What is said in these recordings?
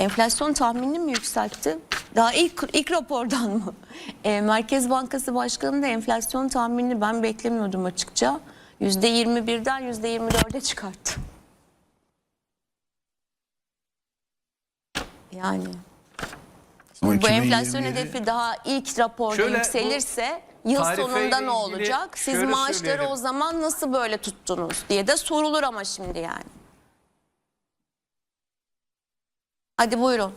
Enflasyon tahminini mi yükseltti? Daha ilk ilk rapordan mı? E, Merkez Bankası Başkanı da enflasyon tahminini ben beklemiyordum açıkça. %21'den %24'e çıkarttı. Yani Ama bu enflasyon 2027 hedefi daha ilk raporda Şöyle, bu yükselirse yıl tarifeyle sonunda ne ilgili olacak? Siz şöyle maaşları söyleyelim. o zaman nasıl böyle tuttunuz diye de sorulur ama şimdi yani. Hadi buyurun.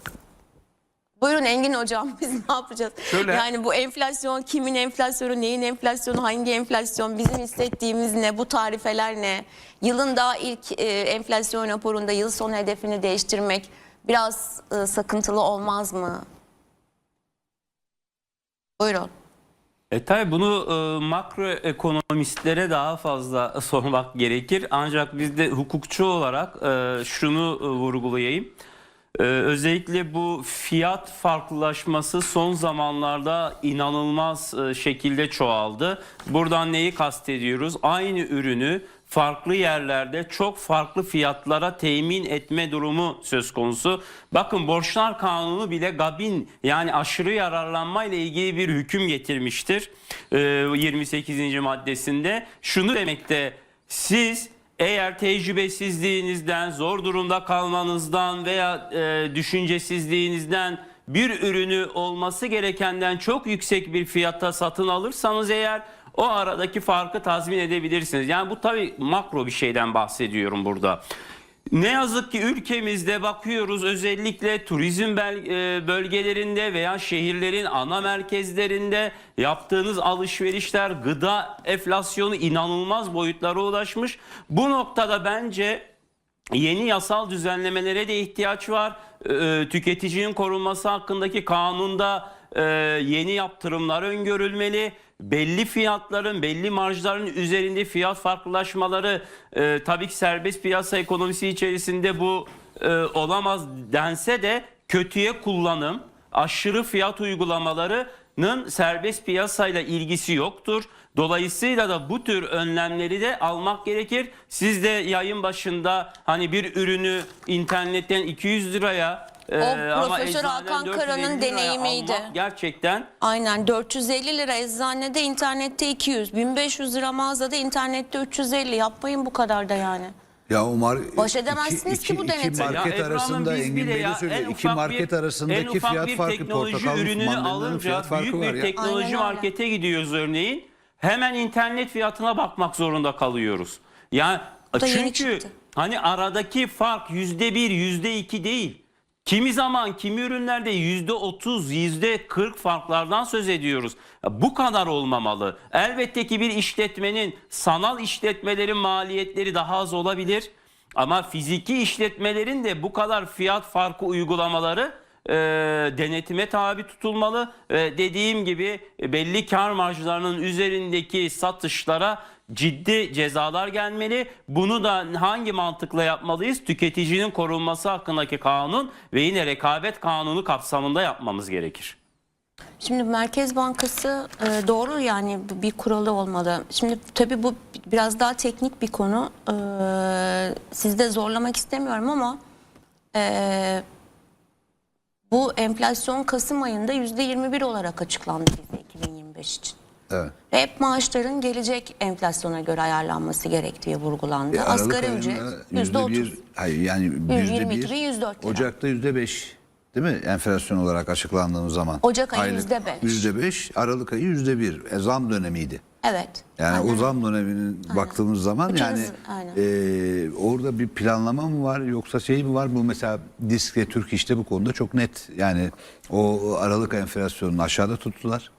Buyurun Engin hocam biz ne yapacağız? Şöyle- Yani bu enflasyon kimin enflasyonu, neyin enflasyonu, hangi enflasyon, bizim hissettiğimiz ne, bu tarifeler ne? Yılın daha ilk e, enflasyon raporunda yıl sonu hedefini değiştirmek biraz e, sakıntılı olmaz mı? Buyurun. E tabi bunu e, makroekonomistlere daha fazla sormak gerekir. Ancak biz de hukukçu olarak e, şunu e, vurgulayayım. E, özellikle bu fiyat farklılaşması son zamanlarda inanılmaz e, şekilde çoğaldı. Buradan neyi kastediyoruz? Aynı ürünü farklı yerlerde çok farklı fiyatlara temin etme durumu söz konusu. Bakın borçlar kanunu bile gabin yani aşırı yararlanma ile ilgili bir hüküm getirmiştir. Ee, 28. maddesinde şunu demekte siz eğer tecrübesizliğinizden, zor durumda kalmanızdan veya e, düşüncesizliğinizden bir ürünü olması gerekenden çok yüksek bir fiyata satın alırsanız eğer o aradaki farkı tazmin edebilirsiniz. Yani bu tabii makro bir şeyden bahsediyorum burada. Ne yazık ki ülkemizde bakıyoruz özellikle turizm e, bölgelerinde veya şehirlerin ana merkezlerinde yaptığınız alışverişler gıda enflasyonu inanılmaz boyutlara ulaşmış. Bu noktada bence yeni yasal düzenlemelere de ihtiyaç var. Tüketicinin korunması hakkındaki kanunda e, yeni yaptırımlar öngörülmeli. Belli fiyatların, belli marjların üzerinde fiyat farklılaşmaları e, tabii ki serbest piyasa ekonomisi içerisinde bu e, olamaz dense de kötüye kullanım, aşırı fiyat uygulamalarının serbest piyasayla ilgisi yoktur. Dolayısıyla da bu tür önlemleri de almak gerekir. Siz de yayın başında hani bir ürünü internetten 200 liraya e, ama Profesör eczaneden Hakan 450 Kara'nın liraya deneyimiydi. almak Gerçekten Aynen 450 lira eczanede internette 200 1500 lira mağazada internette 350 yapmayın bu kadar da yani. Ya Umar Baş edemezsiniz iki, ki bu iki denetimle. market Ya Ebru Hanım, arasında biz Engin bile Bey ya de söylüyor. en İki ufak market bir- en arasındaki ufak fiyat bir farkı teknoloji portakal ürününü alınca fiyat farkı büyük var bir ya. teknoloji öyle. markete gidiyoruz örneğin. Hemen internet fiyatına bakmak zorunda kalıyoruz. Yani da yeni çünkü çıktı. hani aradaki fark yüzde bir, yüzde iki değil. Kimi zaman kimi ürünlerde yüzde otuz, yüzde kırk farklardan söz ediyoruz. Bu kadar olmamalı. Elbette ki bir işletmenin sanal işletmelerin maliyetleri daha az olabilir. Ama fiziki işletmelerin de bu kadar fiyat farkı uygulamaları e, denetime tabi tutulmalı. E, dediğim gibi e, belli kar marjlarının üzerindeki satışlara ciddi cezalar gelmeli. Bunu da hangi mantıkla yapmalıyız? Tüketicinin korunması hakkındaki kanun ve yine rekabet kanunu kapsamında yapmamız gerekir. Şimdi Merkez Bankası e, doğru yani bir kuralı olmalı. Şimdi tabii bu biraz daha teknik bir konu. E, sizi de zorlamak istemiyorum ama e, bu enflasyon Kasım ayında %21 olarak açıklandı bize 2025 için. Evet. Ve hep maaşların gelecek enflasyona göre ayarlanması gerektiği vurgulandı. E, Asgari ücret yüzde 30. bir, hayır yani yüzde 22 ve bir, 104 lira. Ocak'ta yüzde beş değil mi enflasyon olarak açıklandığımız zaman? Ocak ayı yüzde beş. Yüzde beş, Aralık ayı yüzde bir. E, zam dönemiydi. Evet. Yani Aynen o zam döneminin baktığımız zaman Bütün yani aynen. e, orada bir planlama mı var yoksa şey mi var? Bu mesela Disk ve Türk işte bu konuda çok net. Yani o Aralık enflasyonunu aşağıda tuttular.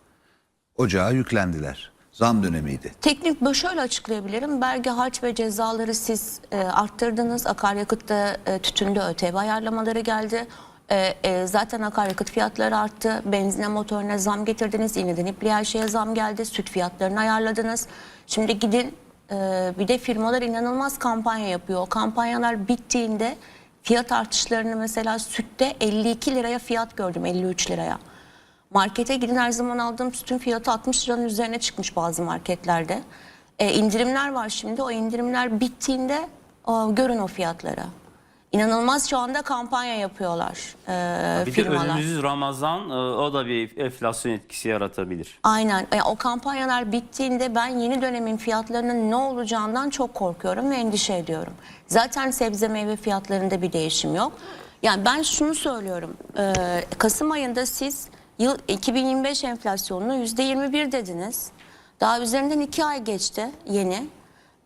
Ocağa yüklendiler. Zam dönemiydi. Teknik böyle şöyle açıklayabilirim. Vergi, harç ve cezaları siz e, arttırdınız. Akaryakıtta, e, tütünde ÖTV ayarlamaları geldi. E, e, zaten akaryakıt fiyatları arttı. Benzine, motoruna zam getirdiniz. İğneden ipliğe şeye zam geldi. Süt fiyatlarını ayarladınız. Şimdi gidin e, bir de firmalar inanılmaz kampanya yapıyor. O kampanyalar bittiğinde fiyat artışlarını mesela sütte 52 liraya fiyat gördüm 53 liraya. Markete gidin her zaman aldığım sütün fiyatı 60 liranın üzerine çıkmış bazı marketlerde. E, indirimler var şimdi. O indirimler bittiğinde o, görün o fiyatları. İnanılmaz şu anda kampanya yapıyorlar e, Bir de firmalar. önümüz Ramazan e, o da bir enflasyon etkisi yaratabilir. Aynen. Yani o kampanyalar bittiğinde ben yeni dönemin fiyatlarının ne olacağından çok korkuyorum ve endişe ediyorum. Zaten sebze meyve fiyatlarında bir değişim yok. Yani ben şunu söylüyorum. Ee, Kasım ayında siz yıl 2025 enflasyonunu %21 dediniz. Daha üzerinden 2 ay geçti yeni.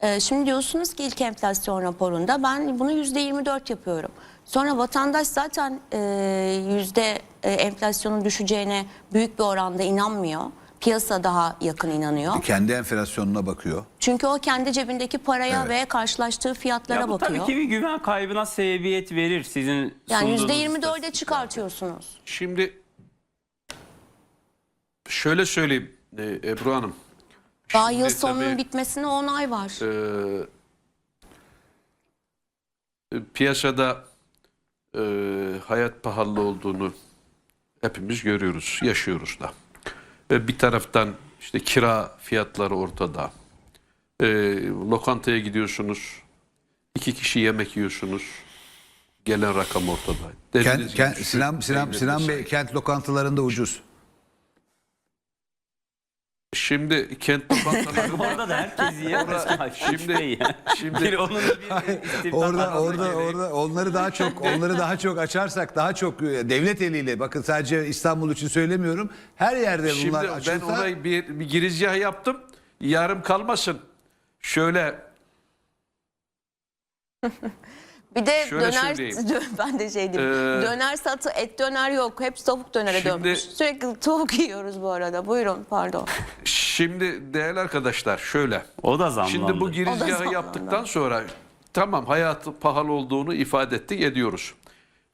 Ee, şimdi diyorsunuz ki ilk enflasyon raporunda ben bunu %24 yapıyorum. Sonra vatandaş zaten e, yüzde e, enflasyonun düşeceğine büyük bir oranda inanmıyor. Piyasa daha yakın inanıyor. Kendi enflasyonuna bakıyor. Çünkü o kendi cebindeki paraya Evet. ve karşılaştığı fiyatlara Ya bu bakıyor. tabii ki bir güven kaybına sebebiyet verir sizin Yani sunduğunuz %24'e istatistikler. çıkartıyorsunuz. Şimdi şöyle söyleyeyim e, Ebru Hanım. Daha Şimdi yıl sonunun tabii, bitmesine 10 ay var. e, piyasada e, hayat pahalı olduğunu hepimiz görüyoruz, yaşıyoruz da. Ve bir taraftan işte kira fiyatları ortada. E, lokantaya gidiyorsunuz, iki kişi yemek yiyorsunuz. Gelen rakam ortada. Kent, Dediğiniz kent- gibi Sinan, Sinan, Sinan Bey kent lokantalarında ucuz. Şimdi kent lokantaları Orada da herkes yiyor. Şimdi- şimdi, şimdi- bir onun bir Orada orada gireyim. orada onları daha çok onları daha çok açarsak daha çok e, devlet eliyle bakın sadece İstanbul için söylemiyorum. Her yerde Şimdi bunlar ben açılsa ona bir, bir girizgah yaptım. Yarım kalmasın. Şöyle Bir de Şöyle döner söyleyeyim. ben de şey diyeyim. Ee, döner satı et döner yok. Hep tavuk dönere Şimdi- dönmüş. Sürekli tavuk yiyoruz bu arada. Buyurun pardon. şimdi değerli arkadaşlar şöyle. O da zamlandı. Şimdi bu girizgahı yaptıktan sonra tamam hayatı pahalı olduğunu ifade ettik ediyoruz.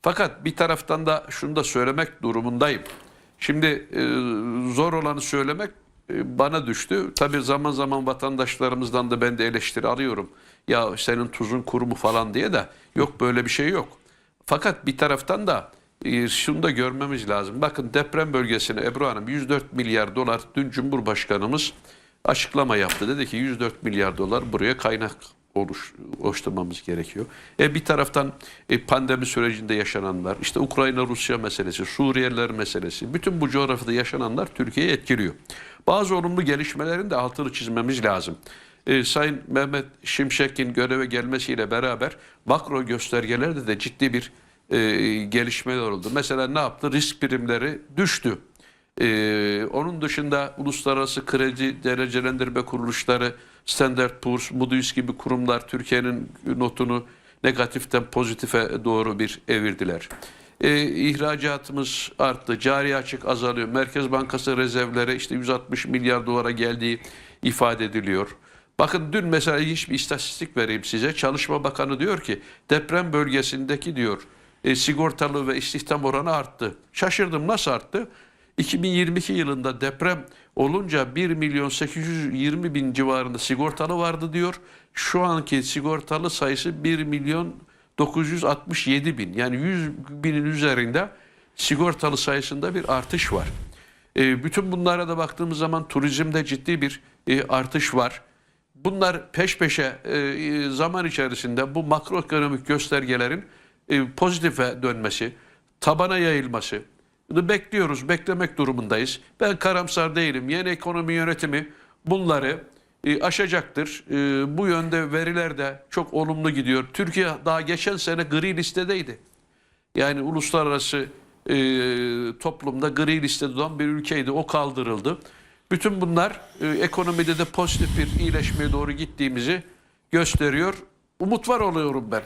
Fakat bir taraftan da şunu da söylemek durumundayım. Şimdi e, zor olanı söylemek bana düştü. Tabii zaman zaman vatandaşlarımızdan da ben de eleştiri alıyorum. Ya senin tuzun kuru mu falan diye de yok böyle bir şey yok. Fakat bir taraftan da e, şunu da görmemiz lazım. Bakın deprem bölgesine Ebru Hanım 104 milyar dolar dün Cumhurbaşkanımız açıklama yaptı. Dedi ki 104 milyar dolar buraya kaynak oluş, oluşturmamız gerekiyor. E bir taraftan e, pandemi sürecinde yaşananlar, işte Ukrayna-Rusya meselesi, Suriyeliler meselesi, bütün bu coğrafyada yaşananlar Türkiye'yi etkiliyor. Bazı olumlu gelişmelerin de altını çizmemiz lazım. E, Sayın Mehmet Şimşek'in göreve gelmesiyle beraber makro göstergelerde de ciddi bir e, gelişmeler oldu. Mesela ne yaptı? Risk primleri düştü. Ee, onun dışında uluslararası kredi derecelendirme kuruluşları Standard Poor's, Moody's gibi kurumlar Türkiye'nin notunu negatiften pozitife doğru bir evirdiler. Ee, ihracatımız arttı, cari açık azalıyor. Merkez Bankası rezervleri işte 160 milyar dolara geldiği ifade ediliyor. Bakın dün mesela hiçbir istatistik vereyim size. Çalışma Bakanı diyor ki deprem bölgesindeki diyor e, sigortalı ve istihdam oranı arttı. Şaşırdım nasıl arttı? 2022 yılında deprem olunca 1 milyon 820 bin civarında sigortalı vardı diyor. Şu anki sigortalı sayısı 1 milyon 967 bin. Yani 100 binin üzerinde sigortalı sayısında bir artış var. E, bütün bunlara da baktığımız zaman turizmde ciddi bir e, artış var. Bunlar peş peşe e, zaman içerisinde bu makroekonomik göstergelerin e, pozitife dönmesi, tabana yayılması bekliyoruz, beklemek durumundayız. Ben karamsar değilim. Yeni ekonomi yönetimi bunları e, aşacaktır. E, bu yönde veriler de çok olumlu gidiyor. Türkiye daha geçen sene gri listedeydi. Yani uluslararası e, toplumda gri listede olan bir ülkeydi. O kaldırıldı. Bütün bunlar ekonomide de pozitif bir iyileşmeye doğru gittiğimizi gösteriyor. Umut var oluyorum ben.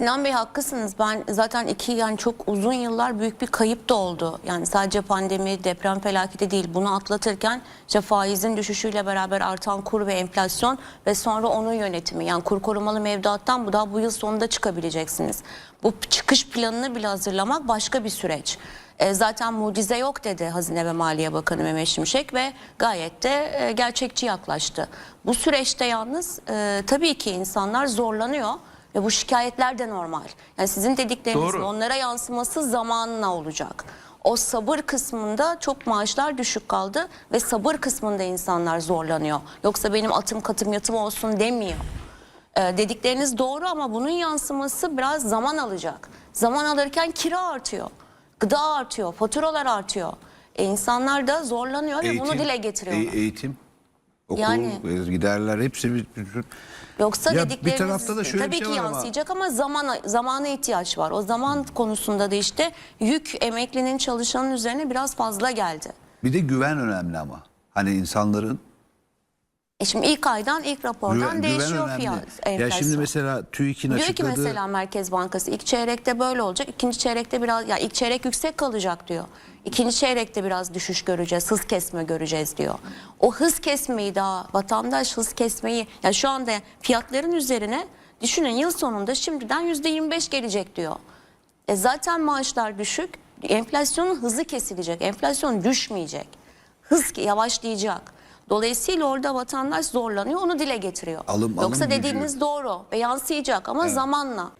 Sinan Bey haklısınız. Ben zaten iki yani çok uzun yıllar büyük bir kayıp da oldu. Yani sadece pandemi, deprem felaketi değil. Bunu atlatırken işte faizin düşüşüyle beraber artan kur ve enflasyon ve sonra onun yönetimi. Yani kur korumalı mevduattan bu daha bu yıl sonunda çıkabileceksiniz. Bu çıkış planını bile hazırlamak başka bir süreç. E, zaten mucize yok dedi Hazine ve Maliye Bakanı Mehmet Şimşek ve gayet de e, gerçekçi yaklaştı. Bu süreçte yalnız e, tabii ki insanlar zorlanıyor. Ve bu şikayetler de normal. Yani sizin dediklerinizin Doğru. onlara yansıması zamanla olacak. O sabır kısmında çok maaşlar düşük kaldı ve sabır kısmında insanlar zorlanıyor. Yoksa benim atım katım yatım olsun demiyor. E, dedikleriniz doğru ama bunun yansıması biraz zaman alacak. Zaman alırken kira artıyor, gıda artıyor, faturalar artıyor. E, insanlar da zorlanıyor ve bunu dile getiriyorlar. e- eğitim, okul, Yani- e, giderler hepsi bir, bir- Yoksa Ya bir dedikleriniz tarafta da şöyle bir tabii şey ki var ama- yansıyacak ama, zamana zamana ihtiyaç var. O zaman konusunda da işte yük emeklinin çalışanın üzerine biraz fazla geldi. bir de güven önemli ama. Hani insanların E şimdi ilk aydan ilk rapordan güven, değişiyor güven fiyat Ya enflasyon. şimdi mesela TÜİK'in Diyor ki açıkladığı mesela Merkez Bankası ilk çeyrekte böyle olacak, ikinci çeyrekte biraz ya ilk çeyrek yüksek kalacak diyor. İkinci çeyrekte biraz düşüş göreceğiz, hız kesme göreceğiz diyor. O hız kesmeyi daha vatandaş hız kesmeyi ya şu anda fiyatların üzerine düşünün yıl sonunda şimdiden yüzde 25 gelecek diyor. E zaten maaşlar düşük, enflasyonun hızı kesilecek, enflasyon düşmeyecek. Hız yavaşlayacak. Dolayısıyla orada vatandaş zorlanıyor, onu dile getiriyor. Alım- alım Yoksa gücü. dediğiniz doğru ve yansıyacak ama zamanla.